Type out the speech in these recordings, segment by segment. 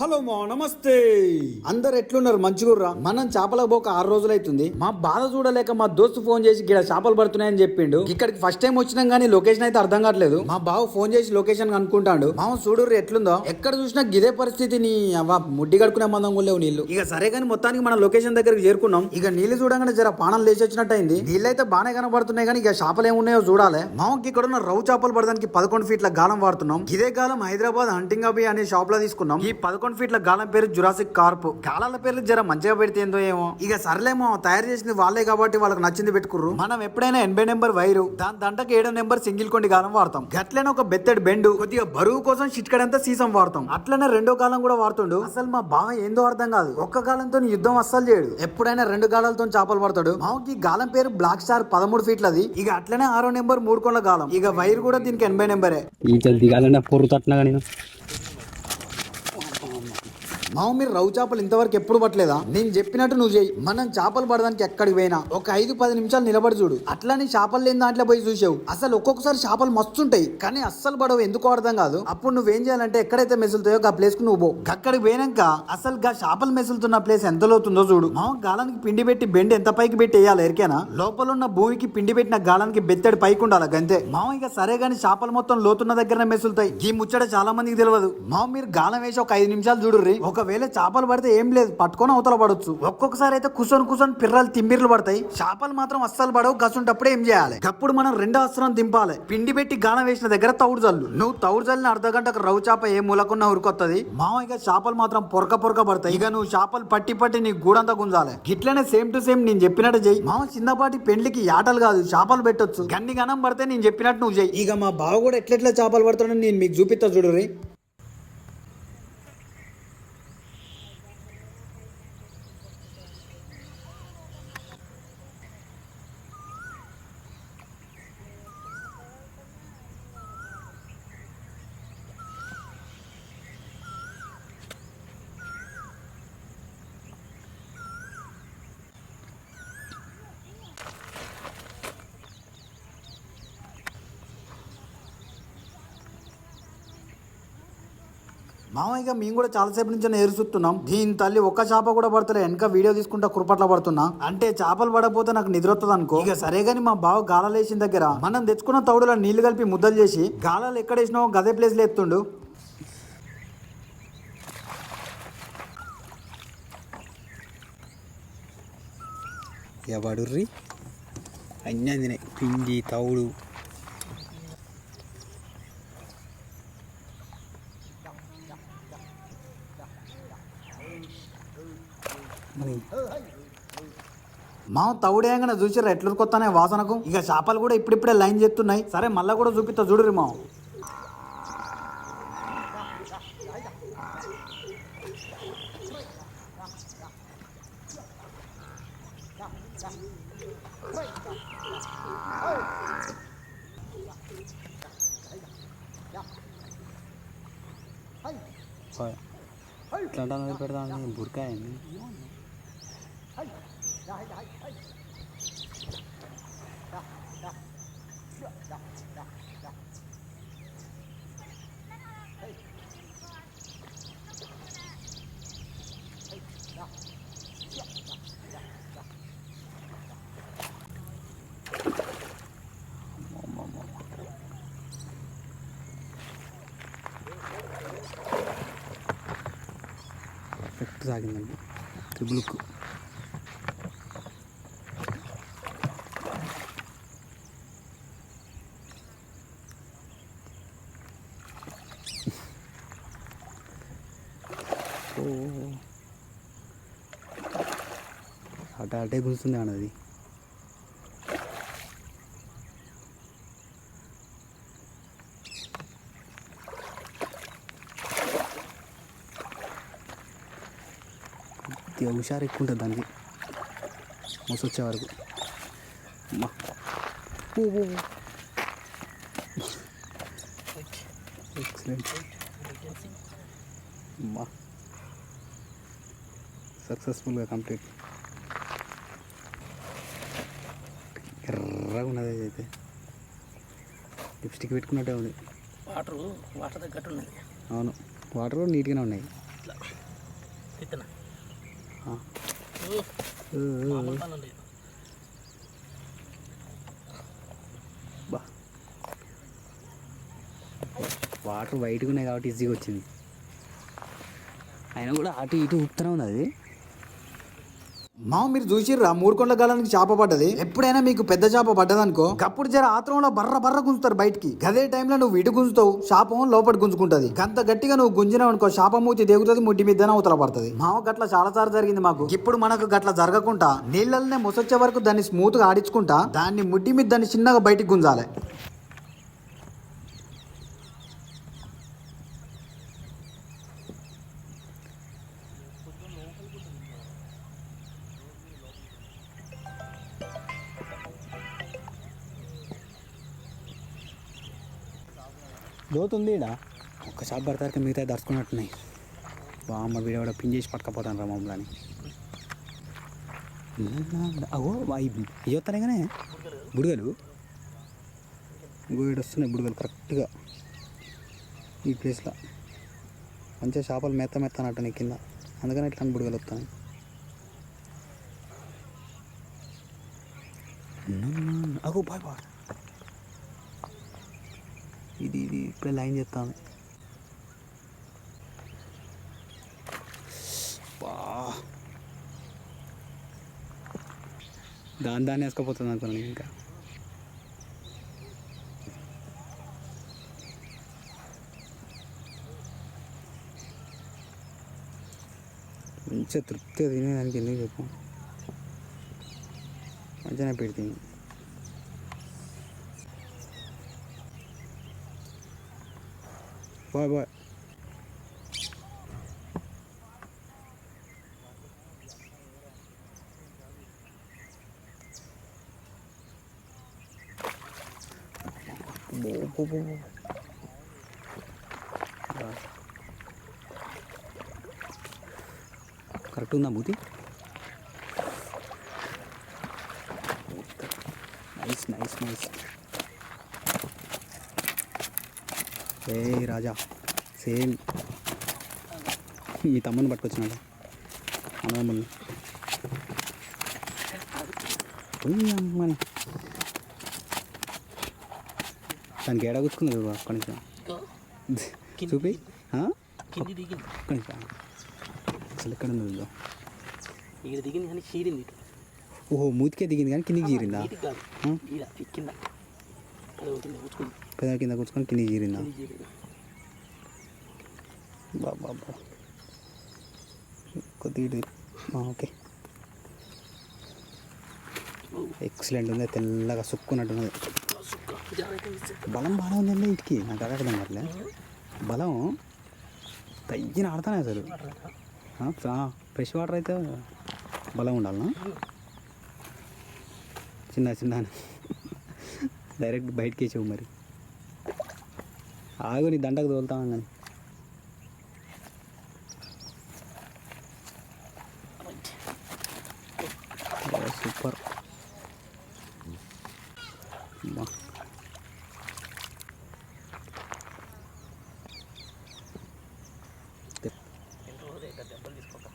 Hello మా నమస్తే. అందరు ఎట్లున్నారు? మంచిగుర్రా? మనం చేపలకు పోక ఆరు రోజులైతుంది. మా బాధ చూడలేక మా దోస్తు ఫోన్ చేసి ఇక్కడ చేపలు పడుతున్నాయని చెప్పిండు. ఇక్కడికి ఫస్ట్ టైం వచ్చినాం కానీ లొకేషన్ అయితే అర్థం కావట్లేదు. మా బావ ఫోన్ చేసి లొకేషన్ అనుకుంటాడు మా చూడు ఎట్లుందో? ఎక్కడ చూసినా గిదే పరిస్థితి నీ అవ్వ ముడ్డి కడుకునే మందం లేవు నీళ్ళు. ఇక సరే కానీ మొత్తానికి మన లొకేషన్ దగ్గరికి చేరుకున్నాం. ఇక నీళ్ళు చూడగానే జర పానం లేచి వచ్చినట్టయింది. నీళ్ళు అయితే బాగానే కనబడుతున్నాయి కానీ ఇక చేపలు ఏమున్నాయో చూడాలి. మామకి ఇక్కడ ఉన్న రవ్వు చేపలు పడడానికి పదకొండు ఫీట్ల గాలం వాడుతున్నాం. ఇదే గాలం హైదరాబాద్ హంటింగ్ అబి అనే షాప్లో తీసుకున్నాం. ఈ పదకొండు ఫీట్ల గాలం పేరు జురాసిక్ కార్ప్. గాలాల పేర్లు జర మంచిగా పెడితే ఏందో ఏమో. ఇక సర్లేమో తయారు చేసింది వాళ్ళే కాబట్టి వాళ్ళకి నచ్చింది పెట్టుకుర్రు. మనం ఎప్పుడైనా ఎనభై నెంబర్ వైరు దాని దంటకి ఏడో నెంబర్ సింగిల్ కొండి గాలం వాడతాం. గట్లనే ఒక బెత్తడి బెండు కొద్దిగా బరువు కోసం చిట్కడంతా సీసం వాడతాం. అట్లనే రెండో కాలం కూడా వాడుతుండు. అసలు మా బావ ఏందో అర్థం కాదు. ఒక్క గాలంతో యుద్ధం అస్సలు చేయడు. ఎప్పుడైనా రెండు గాలాలతో చేపలు పడతాడు. మామకి ఈ గాలం పేరు బ్లాక్ స్టార్ పదమూడు ఫీట్లది. ఇక అట్లనే ఆరో నెంబర్ మూడు కొండ గాలం. ఇక వైర్ కూడా దీనికి ఎనభై నెంబరే. ఈ దిగాలన్నా పొర్రు తట్టినా మామూలు మీరు రవ్వు చేపలు ఇంతవరకు ఎప్పుడు పట్టలేదా? నేను చెప్పినట్టు నువ్వు చేయి. మనం చేపలు పడడానికి ఎక్కడికి పోయినా? ఒక ఐదు పది నిమిషాలు నిలబడి చూడు. అట్లానే చేపలు లేని దాంట్లో పోయి చూసావు. అసలు ఒక్కొక్కసారి చేపలు మస్తుంటాయి. కానీ అస్సలు పడవు. ఎందుకు అర్థం కాదు. అప్పుడు నువ్వేం చేయాలంటే ఎక్కడైతే మెసులుతాయో ఆ ప్లేస్కు నువ్వు పో. అక్కడికి పోయినాక అసలు గా చేపలు మెసులుతున్న ప్లేస్ ఎంత లోతుందో చూడు. మామ గాలానికి పిండి పెట్టి బెండ్ ఎంత పైకి పెట్టి వేయాలి ఎరికేనా? లోపల ఉన్న భూమికి పిండి పెట్టిన గాలానికి బెత్తడి పైకి ఉండాలి అంతే మామ ఇక సరే గానీ చేపలు మొత్తం లోతున్న దగ్గర మెసులుతాయి. ఈ ముచ్చట చాలా మందికి తెలియదు మామ మీరు గాలం వేసి ఒక ఐదు నిమిషాలు చూడుర్రి. ఒకవేళ చేపలు పడితే ఏం లేదు పట్టుకొని అవతల పడొచ్చు. ఒక్కొక్కసారి అయితే కుసొని కుసొని పిర్రలు తిమ్మిర్లు పడతాయి. చేపలు మాత్రం అస్సలు పడవు గసుంటప్పుడు ఏం చేయాలి? అప్పుడు మనం రెండో అస్త్రం దింపాలి. పిండి పెట్టి గానం వేసిన దగ్గర తౌడు జల్లు. నువ్వు తౌడు జల్లిన అర్ధ గంటకు రవ్వు చేప ఏ మూలకున్న ఉరికొత్తది? మామయ్య చేపలు మాత్రం పొరక పొరక పడతాయి. ఇక నువ్వు చేపలు పట్టి పట్టి నీ గూడంతా గుంజాలి. గిట్లనే సేమ్ టు సేమ్ నేను చెప్పినట్టు చెయ్యి. మామ చిన్నపాటి పెండ్లికి యాటలు కాదు చేపలు పెట్టొచ్చు. గన్ని గణం పడితే నేను చెప్పినట్టు నువ్వు చెయ్యి. ఇక మా బావ కూడా ఎట్లెట్లా చేపలు పడుతున్నాడు నేను మీకు చూపిస్తా రే. మామయ్య మేము కూడా చాలాసేపు నుంచి ఏరుస్తున్నాం దీని తల్లి ఒక్క చేప కూడా పడతలే. వెనక వీడియో తీసుకుంటా కురపట్ల పడుతున్నా. అంటే చేపలు పడకపోతే నాకు నిద్ర వస్తుంది అనుకో. ఇక సరే గాని మా బావ గాలాలు వేసిన దగ్గర మనం తెచ్చుకున్న తౌడులో నీళ్ళు కలిపి ముద్దలు చేసి గాలాలు ఎక్కడ వేసినావో గదే ప్లేస్లో ఎత్తుండు. ఎవడుర్రి? అన్నీ అందినాయి పిండి తౌడు. మా తౌడేయంగానే చూసిరా ఎట్లా కొత్తనే వాసనకు? ఇక చేపలు కూడా ఇప్పుడిప్పుడే లైన్ చేస్తున్నాయి. సరే మళ్ళా కూడా చూపిస్తా చూడురి మా ఇట్లా పెడతా Çok güzel günler. Kıblık అట అటే గుంజుతుంది అన్నది కొద్దిగా హుషారు ఎక్కువ ఉంటుంది దానికి. మోస వచ్చే వరకు. ఎక్సలెంట్ అమ్మా. సక్సెస్ఫుల్గా కంప్లీట్ ఎర్రగా ఉన్నది అయితే. లిప్స్టిక్ పెట్టుకున్నట్టే ఉంది. వాటర్ వాటర్ తగ్గట్టు ఉన్నది. అవును. వాటర్ కూడా నీట్గానే ఉన్నాయి. బా. వాటర్ వైట్గా ఉన్నాయి కాబట్టి ఈజీగా వచ్చింది. అయినా కూడా అటు ఇటు ఊపుతూనే ఉంది అది. మా మీరు చూసిర్రా మూడుకొండ గాలానికి చేప పడ్డది. ఎప్పుడైనా మీకు పెద్ద చేప పడ్డదనుకో అప్పుడు జర ఆత్రంలో బర్ర బర్ర గుంజుతారు బయటికి. గదే టైంలో నువ్వు ఇటు గుంజుతావు శాపం లోపల గుంజుకుంటది. గంత గట్టిగా నువ్వు గుంజినావు అనుకో శాపం మూతి దిగుతుంది ముడ్డి మీద అవతల పడుతుంది. మామ గట్ల చాలా సార్లు జరిగింది మాకు. ఇప్పుడు మనకు గట్ల జరగకుండా నీళ్ళనే ముసొచ్చే వరకు దాన్ని స్మూత్గా ఆడించుకుంటా దాన్ని ముడ్డి మీద దాన్ని చిన్నగా బయటికి గుంజాలి. లోతుంది ఈడ ఒక్క షాప్ పడతారు మిగతా దర్చుకున్నట్టున్నాయి. బామ్మ వీడియో కూడా పిన్ చేసి పట్టుకపోతాను రా మమ్మల్ని. అగో ఇవ్వతానే కానీ బుడగలు? ఇంకో వీడు వస్తున్నాయి బుడగలు కరెక్ట్గా. ఈ ప్లేస్లో. మంచిగా చేపలు మెత్త మెత్త అన్నట్టు కింద. అందుకని ఇట్లా బుడగలు వస్తాను అగో బాయ్ బాయ్ ఇది ఇది ఇప్పుడే లైన్ చేస్తాను దాని దాన్ని వేసుకపోతుంది అనుకున్నాను ఇంకా. మంచిగా తృప్తిగా తినేదానికి ఎందుకు చెప్పు? మంచిగా పెడుతుంది బాయ్ బాయ్ కరెక్ట్ ఉందా మూతి నైస్ ఏ రాజా సేమ్. ఈ తమ్ముని పట్టుకొచ్చినాడు. అన్నదమ్ముల్ని పోయి అమ్మని దానికి ఏడా కూర్చుకుంది ఒక్క నిమిషం. చూపి. ఒక్క నిమిషం. అసలు ఎక్కడ ఉంది ఇక్కడ దిగింది కానీ చీరింది ఓహో మూతికే దిగింది కానీ కిందికి ఇటు కాదు. పెద్ద కింద కూర్చుకొని కింది చీరింది బాబా బా కొద్దిగా ఓకే. ఎక్సలెంట్ ఉంది. తెల్లగా సుక్కున్నట్టున్నది. బలం బాగా ఉందండి ఇటుకి. నాకు అర్థం కావట్లే బలం తగ్గిన ఆడతానే అసలు. ఫ్రెష్ వాటర్ అయితే బలం ఉండాలనా? చిన్న చిన్న డైరెక్ట్ బయటకి వేసావు మరి. ఆగు నీ దండకు తోలుతాం కానీ సూపర్ అమ్మా. ఎన్ని రోజులు ఇక్కడ దెబ్బలు తీసుకోక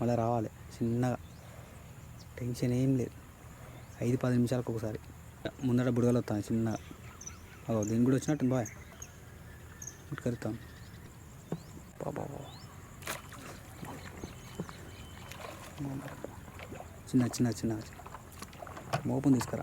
మళ్ళీ రావాలి. చిన్నగా. టెన్షన్ ఏం లేదు. ఐదు పది నిమిషాలకు ఒకసారి. ముందర బుడగలు వస్తాను చిన్నగా. అదో దీని కూడా వచ్చినట్టు బాయ్. ఇటు కలుగుతాం బాబా చిన్న చిన్న చిన్న. మోపం తీసుకురా.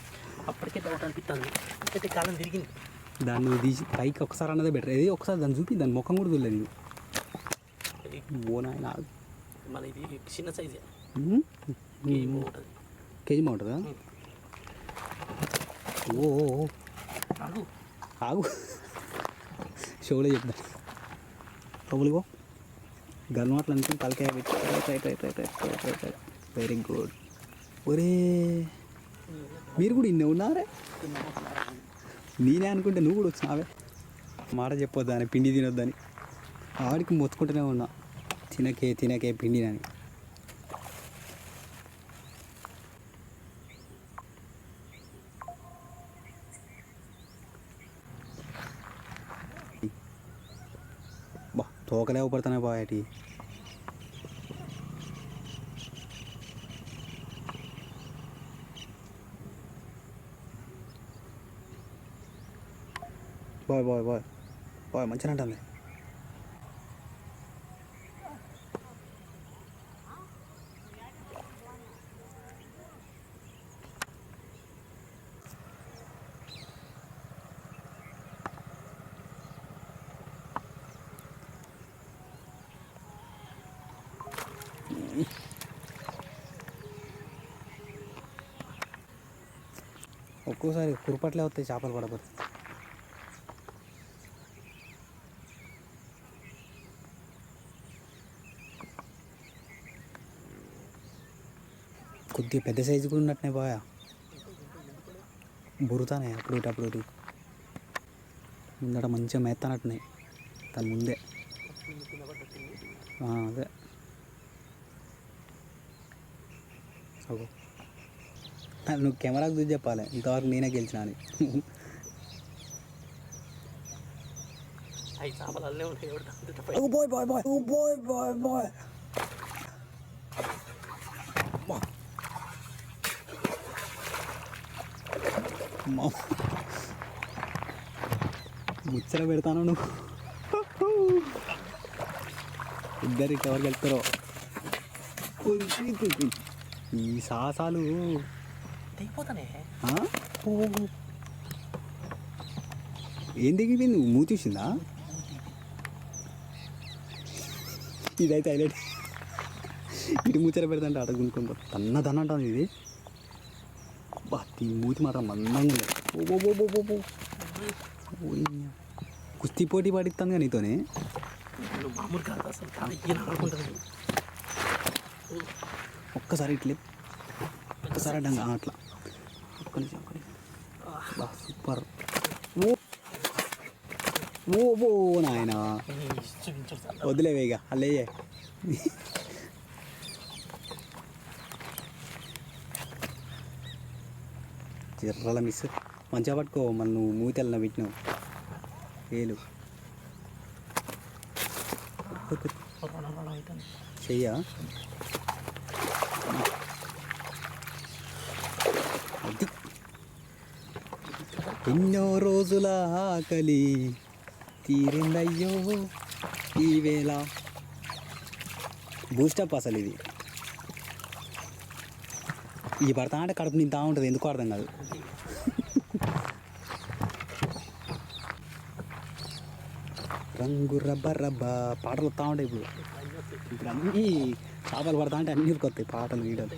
అప్పటికే డౌట్ అనిపిస్తుంది అయితే కాలం తిరిగింది. దాన్ని తీసి పైకి ఒకసారి అన్నదే బెటర్ ఇది ఒకసారి దాన్ని చూపి దాని ముఖం కూడా చూడలేదు ఓనాయన మన ఇది చిన్న సైజే కేజీ బాగుంటుందా ఓ ఆగు. షోలో చెప్తా. ప్రభులుగో గన్ మాటలు అనుకుని తలకాయ పెట్టి వెరీ గుడ్ ఒరే మీరు కూడా ఇన్నే ఉన్నారే? నేనే అనుకుంటే నువ్వు కూడా వచ్చినావే. మాట చెప్పొద్దని పిండి తినొద్దని. ఆడికి మొత్తుకుంటూనే ఉన్నా. తినకే తినకే పిండినని బా తోకలే పడుతున్నాయి బాయటి బాయ్ బాయ్ బాయ్ బాయ్ మంచిగా అంటుంది ఒక్కోసారి కురుపట్లే వస్తాయి చేపలు పడబోతుంది కొద్దిగా పెద్ద సైజు కూడా ఉన్నట్టునే బాయా బురుతానే అప్పుడు ఇటు అప్పుడు ఇటు. ముందట మంచిగా మెత్తనట్టున్నాయి దాని ముందే. అదే. అగో. నువ్వు కెమెరాకు చూసి చెప్పాలి. ఇంతవరకు నేనే గెలిచిన అని అవి చేపలు అల్లే ఉంటాయి ఎవరు? అంత ముచ్చట పెడతాను నువ్వు. ఇద్దరు ఎవరికి వెళ్తారో. ఈ? ఓ. ఏం దిగిపోయింది మూతి చూసిందా? ఇదైతే హైలైట్. ఇటు ముచ్చట పెడతాంటే అట గునుకొని తన్న తన్న అంటుంది ఇది. బా మూతి మాత్రం మందంగా ఉంది. ఓ బో పోటీ పడిస్తాను కానీ నీతోనే. మామూలు కాదు అసలు కానీ ఒక్కసారి ఇట్లే. ఒక్కసారి అడ్డంగా అట్లా. ఒక్క నిమిషం ఒక్క నిమిషం. బా సూపర్. ఓ ఓ ఓ నాయన. వదిలేవే ఇక అల్లయ్యే చిర్రల మిస్. మంచిగా పట్టుకో మళ్ళీ నువ్వు మూతెళ్ళన పెట్టినావు ఏలు చెయ్యా? అది. ఎన్నో రోజుల ఆకలి తీరిందయ్యో ఈ వేళ. బూస్టప్ అసలు ఇది. ఈ పడతా అంటే కడుపు నింతా ఉంటుంది ఎందుకు అర్థం కాదు. రంగు రబ్బ రబ్బ పాటలు వస్తూ ఉంటాయి ఇప్పుడు. ఇప్పుడు అన్నీ చేపలు పడతా అంటే అన్నీ కొత్తాయి పాటలు గీటలు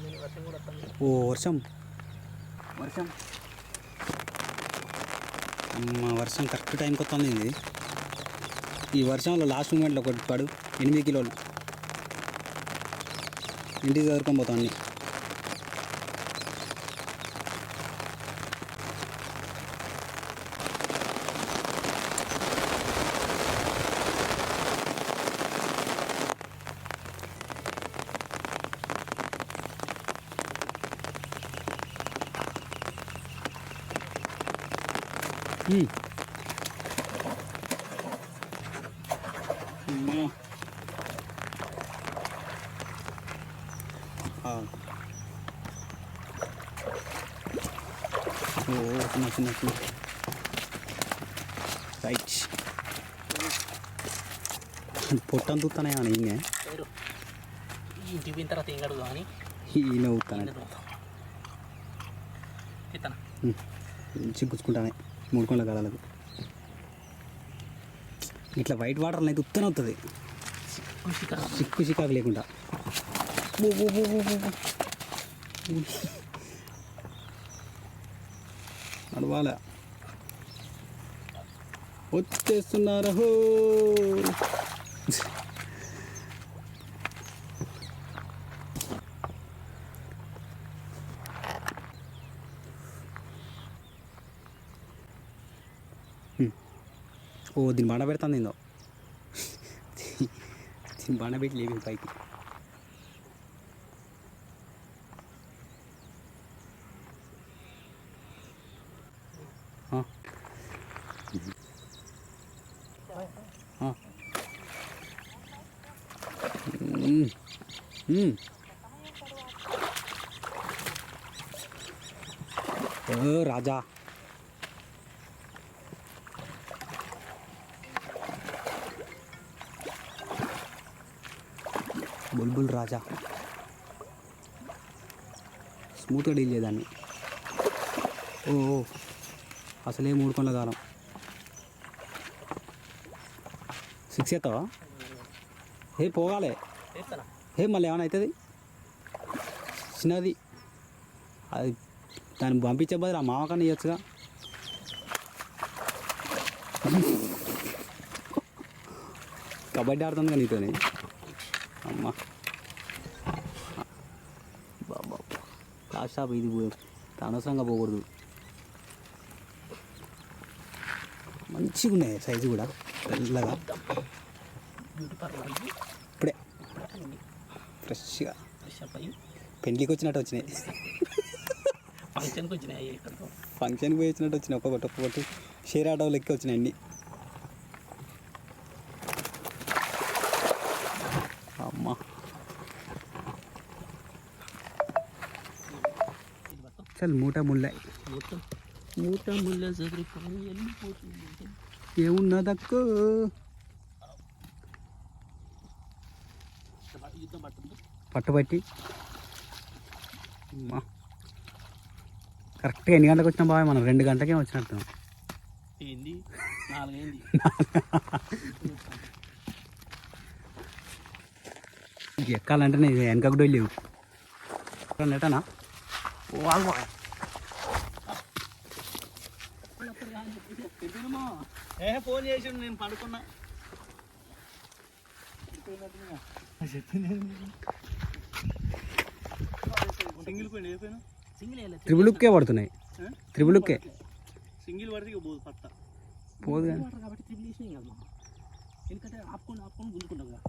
ఓ వర్షం. వర్షం. అమ్మ వర్షం కరెక్ట్ టైంకి వస్తుంది ఇది. ఈ వర్షంలో లాస్ట్ మూమెంట్లో ఒకటి పడు. ఎనిమిది కిలోలు. ఇంటికి చదువుకొని పోతాం అన్నీ ఉమ్. అమ్మా. ఆ. ఓ చిన్న చిన్న చిన్న రైట్ పొట్టం తూతానే ఈయన పేరు ఇంటికి పోయిన తర్వాత ఏం కానీ ఈయన ఊతానే మంచిగా గుచ్చుకుంటానే. మూడుకొండల గాడాలకు ఇట్లా వైట్ వాటర్లో అయితే ఉత్తనే అవుతుంది కృషి చిక్కు చికాకు లేకుండా. ఇవాళ బో, వచ్చేస్తున్నారు ఓ దీని బండ పెడతాను ఏందో. దీన్ని బండ పెట్టి లేవి పైకి ఆ. ఆ. మ్మ్. మ్మ్. ఓ రాజా. బుల్బుల్ రాజా. స్మూత్గా డీల్ చేయదాన్ని. ఓ ఓ. అసలే మూడు కొండల కాలం. సిక్స్ ఎత్తావా? ఏ పోగాలే. ఏ మళ్ళీ ఏమైనా అవుతుంది? చిన్నది. అది దాన్ని పంపించే బదులు ఆ మామకన్నా ఇవ్వచ్చుగా కబడ్డీ ఆడుతుంది కానీ నీతోని. అమ్మా. బాబా. లాస్ట్ షాప్ ఇది అనవసరంగా పోకూడదు. మంచిగా ఉన్నాయి సైజు కూడా. తెల్లగా. బ్యూటీ పార్లర్ పెళ్ళికి వచ్చినట్టు వచ్చినాయి ఫంక్షన్కి వచ్చినాయి ఫంక్షన్కి పోయి వచ్చినట్టు వచ్చినాయి ఒక్కొక్కటి ఒక్కొక్కటి షేర్ ఆటో లెక్క వచ్చినాయి అన్ని. అమ్మా. చల్ మూట ముళ్ళాయి మూట ముళ్ళ ఏమున్నదక్కో? పట్టుబట్టి. అమ్మా. కరెక్ట్గా ఎన్ని గంటలకు వచ్చినా బాగా మనం రెండు గంటలకే వచ్చినట్టు. ఎక్కాలంటే నేను వెనక కూడా లేవు. నెటనా ఏ ఫోన్ చేసి నేను పడుకున్నా. సింగిల్ పోయిన అయిపోయినా సింగిల్ త్రిబులుక్కే పడుతున్నాయి. త్రిబులుక్కే సింగిల్ పడితే ఇక పోదు పట్ట. పోదు కానీ కాబట్టి త్రిబుల్ వేసినాయి కదా ఎందుకంటే ఆపుకొని ఆపుకొని గుంజుకుంటాం కదా.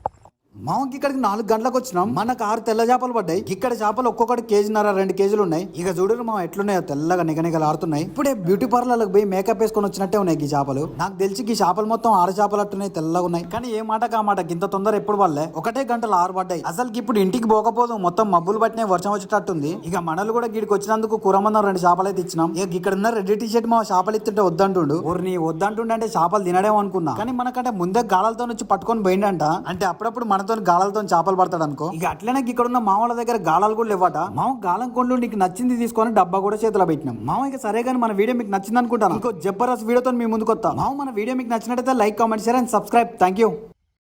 మామకి ఇక్కడికి నాలుగు గంటలకు వచ్చినాం. మనకు ఆరు తెల్ల చేపలు పడ్డాయి. ఇక్కడ చేపలు ఒక్కొక్కటి కేజీన్నర రెండు కేజీలు ఉన్నాయి. ఇక చూడరు మా ఎట్లున్నాయో తెల్లగా నిగనిగలు ఆడుతున్నాయి. ఇప్పుడే బ్యూటీ పార్లర్లకు పోయి మేకప్ వేసుకొని వచ్చినట్టే ఉన్నాయి ఈ చేపలు. నాకు తెలిసి ఈ చేపలు మొత్తం ఆరు చేపలు అట్టున్నాయి తెల్లగా ఉన్నాయి. కానీ ఏ మాట కా మాట ఇంత తొందర ఎప్పుడు వాళ్ళే ఒకటే గంటలు ఆరు పడ్డాయి. అసలు ఇప్పుడు ఇంటికి పోకపోదు మొత్తం మబ్బులు పట్టినాయి వర్షం వచ్చేటట్టుంది. ఇక మనలు కూడా గీడికి వచ్చినందుకు కూరమందం రెండు చేపలు అయితే ఇచ్చినాం. ఇక ఇక్కడ ఉన్న రెడ్ టీ షర్ట్ మా చేపలు ఇస్తుంటే వద్దంటుండు. ఊరిని వద్దంటుండే అంటే చేపలు తినడేమో అనుకున్నా. కానీ మనకంటే ముందే గాలతో వచ్చి పట్టుకొని పోయిండంట. అంటే అప్పుడప్పుడు మనతో గాలాలతో చేపలు పడతాడు అనుకో. ఇక అట్లనే ఇక్కడ ఉన్న మామల దగ్గర గాలాలు కూడా లేవట. మామ గాలం కొండలు నీకు నచ్చింది తీసుకొని డబ్బా కూడా చేతిలో పెట్టినాం. మామ ఇక సరే కానీ మన వీడియో మీకు నచ్చింది అనుకుంటాను ఇంకో జబర్దస్త్ వీడియోతో మీ ముందుకు వస్తా మామ మన వీడియో మీకు నచ్చినట్టయితే like comment share and subscribe. Thank you